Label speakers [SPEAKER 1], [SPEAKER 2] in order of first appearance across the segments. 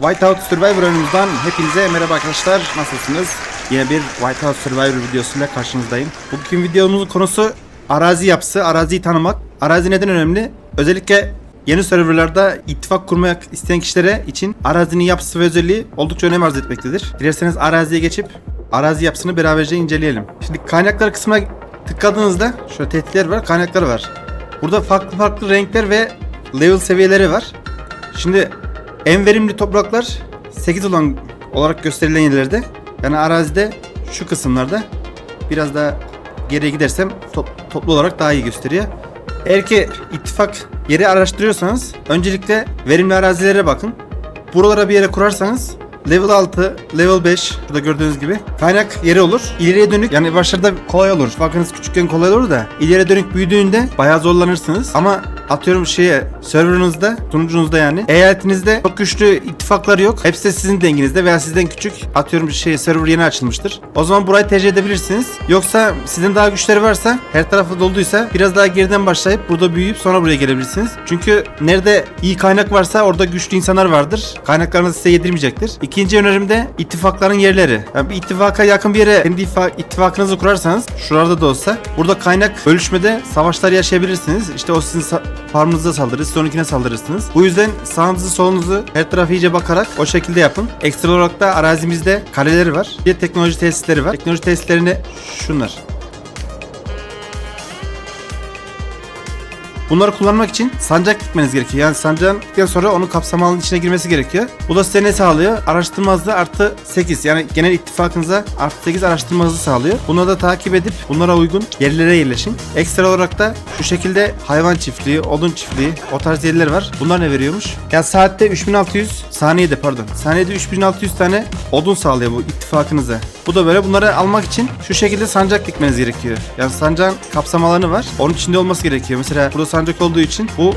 [SPEAKER 1] Whiteout Survivor oyunumuzdan hepinize merhaba arkadaşlar. Nasılsınız? Yine bir Whiteout Survivor videosuyla karşınızdayım. Bugün videomuzun konusu arazi yapısı, araziyi tanımak. Arazi neden önemli? Özellikle yeni serverlarda ittifak kurmak isteyen kişilere için arazinin yapısı ve özelliği oldukça önem arz etmektedir. Dilerseniz araziye geçip arazi yapısını beraberce inceleyelim. Şimdi kaynaklar kısmına tıkladığınızda şöyle tehditler var, kaynaklar var. Burada farklı farklı renkler ve level seviyeleri var. Şimdi en verimli topraklar 8 olan olarak gösterilen yerlerde yani arazide şu kısımlarda biraz daha geriye gidersem top- toplu olarak daha iyi gösteriyor. Eğer ki ittifak yeri araştırıyorsanız öncelikle verimli arazilere bakın. Buralara bir yere kurarsanız level 6, level 5 burada gördüğünüz gibi kaynak yeri olur. İleriye dönük yani başlarda kolay olur. Bakınız küçükken kolay olur da ileriye dönük büyüdüğünde bayağı zorlanırsınız. Ama atıyorum şeye serverınızda, sunucunuzda yani eyaletinizde çok güçlü ittifaklar yok. Hepsi de sizin denginizde veya sizden küçük. Atıyorum şey server yeni açılmıştır. O zaman burayı tercih edebilirsiniz. Yoksa sizin daha güçleri varsa her tarafı dolduysa biraz daha geriden başlayıp burada büyüyüp sonra buraya gelebilirsiniz. Çünkü nerede iyi kaynak varsa orada güçlü insanlar vardır. Kaynaklarınız size yedirmeyecektir. İkinci önerim de ittifakların yerleri. Yani bir ittifaka yakın bir yere kendi ittifa- ittifakınızı kurarsanız şuralarda da olsa burada kaynak bölüşmede savaşlar yaşayabilirsiniz. İşte o sizin farmınıza saldırır, siz onunkine saldırırsınız. Bu yüzden sağınızı solunuzu her tarafa iyice bakarak o şekilde yapın. Ekstra olarak da arazimizde kaleleri var. Bir teknoloji tesisleri var. Teknoloji tesislerini şunlar. Bunları kullanmak için sancak dikmeniz gerekiyor. Yani sancağın diktikten sonra onun kapsam alanının içine girmesi gerekiyor. Bu da size ne sağlıyor? Araştırma hızı artı 8. Yani genel ittifakınıza artı 8 araştırma hızı sağlıyor. Bunları da takip edip bunlara uygun yerlere yerleşin. Ekstra olarak da şu şekilde hayvan çiftliği, odun çiftliği o tarz yerler var. Bunlar ne veriyormuş? Ya saatte 3600, saniyede pardon. Saniyede 3600 tane odun sağlıyor bu ittifakınıza. Bu da böyle bunları almak için şu şekilde sancak dikmeniz gerekiyor. Yani sancağın kapsam alanı var. Onun içinde olması gerekiyor. Mesela burada sancak olduğu için bu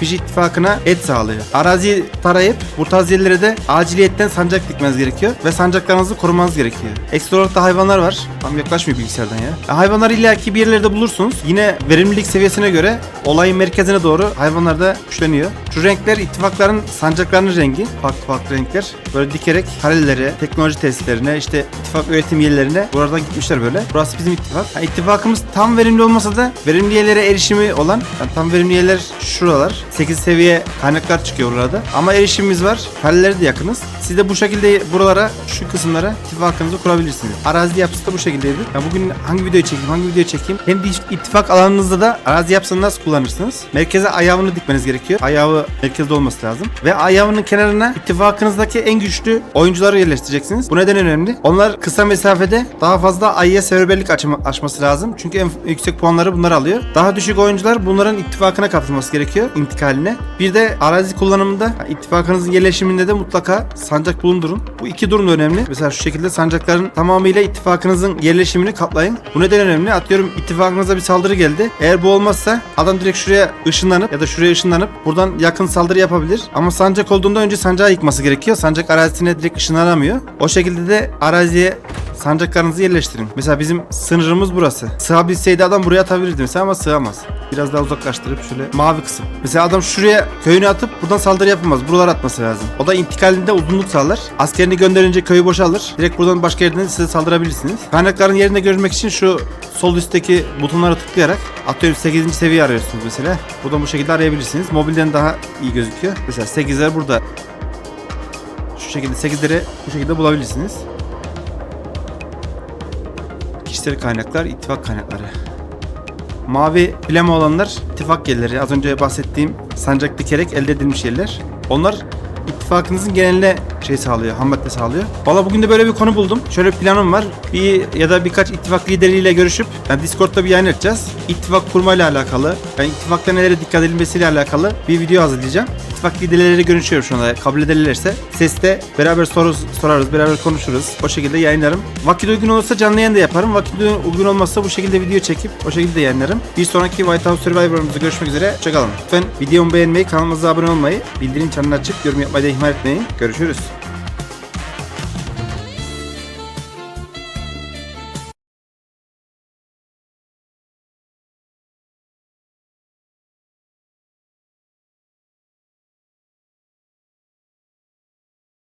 [SPEAKER 1] Fiji ittifakına et sağlıyor. Araziyi tarayıp bu tarz yerlere de aciliyetten sancak dikmeniz gerekiyor ve sancaklarınızı korumanız gerekiyor. Ekstra olarak da hayvanlar var. Tam yaklaşmıyor bilgisayardan ya. ya hayvanları illaki bir yerlerde bulursunuz. Yine verimlilik seviyesine göre olayın merkezine doğru hayvanlar da güçleniyor. Şu renkler ittifakların sancaklarının rengi. Farklı farklı renkler. Böyle dikerek kalelere, teknoloji tesislerine, işte ittifak üretim yerlerine buradan gitmişler böyle. Burası bizim ittifak. Ha, ittifakımız tam verimli olmasa da verimli yerlere erişimi olan, yani tam verimli yerler şuralar. 8 seviye kaynaklar çıkıyor burada. Ama erişimimiz var. Kalelere de yakınız. Siz de bu şekilde buralara, şu kısımlara ittifakınızı kurabilirsiniz. Arazi yapısı da bu şekildeydi. Ya bugün hangi videoyu çekeyim, hangi videoyu çekeyim? Hem de ittifak alanınızda da arazi yapısını nasıl kullanırsınız? Merkeze ayağını dikmeniz gerekiyor. Ayağı merkezde olması lazım. Ve ayağının kenarına ittifakınızdaki en güçlü oyuncuları yerleştireceksiniz. Bu neden önemli? Onlar kısa mesafede daha fazla ayıya seferberlik açma, açması lazım. Çünkü en yüksek puanları bunlar alıyor. Daha düşük oyuncular bunların ittifakına katılması gerekiyor. İntikaline. Bir de arazi kullanımında ittifakınızın yerleşiminde de mutlaka sancak bulundurun. Bu iki durum da önemli. Mesela şu şekilde sancakların tamamıyla ittifakınızın yerleşimini kaplayın. Bu neden önemli? Atıyorum ittifakınıza bir saldırı geldi. Eğer bu olmazsa adam direkt şuraya ışınlanıp ya da şuraya ışınlanıp buradan yakın saldırı yapabilir. Ama sancak olduğunda önce sancağı yıkması gerekiyor. Sancak arazisine direkt ışınlanamıyor. O şekilde de araziye sancaklarınızı yerleştirin. Mesela bizim sınırımız burası. Sığabilseydi adam buraya atabilirdi mesela ama sığamaz. Biraz daha uzaklaştırıp şöyle mavi kısım. Mesela adam şuraya köyünü atıp buradan saldırı yapamaz. Buralara atması lazım. O da intikalinde uzunluk sağlar. Askerini gönderince köyü boşalır. Direkt buradan başka yerden size saldırabilirsiniz. Kaynakların yerini görmek için şu sol üstteki butonlara tıklayarak atıyorum 8. seviye arıyorsunuz mesela. Buradan bu şekilde arayabilirsiniz. Mobilden daha iyi gözüküyor. Mesela 8'ler burada. Şu şekilde 8'leri bu şekilde bulabilirsiniz. Kişisel kaynaklar, ittifak kaynakları. Mavi plama olanlar ittifak yerleri. Az önce bahsettiğim sancak dikerek elde edilmiş yerler. Onlar ittifakınızın geneline şey sağlıyor, ham madde sağlıyor. Valla bugün de böyle bir konu buldum. Şöyle bir planım var. Bir ya da birkaç ittifak lideriyle görüşüp yani Discord'da bir yayın açacağız. İttifak kurmayla alakalı, yani ittifakta nelere dikkat edilmesiyle alakalı bir video hazırlayacağım. İttifak liderleriyle görüşüyorum şu anda. Kabul ederlerse seste beraber soru sorarız, beraber konuşuruz. O şekilde yayınlarım. Vakit uygun olursa canlı yayın da yaparım. Vakit uygun olmazsa bu şekilde video çekip o şekilde yayınlarım. Bir sonraki White House Survivor'ımızda görüşmek üzere. Hoşçakalın. Lütfen videomu beğenmeyi, kanalımıza abone olmayı, bildirim çanını açıp yorum yapmayı da ihmal etmeyin. Görüşürüz.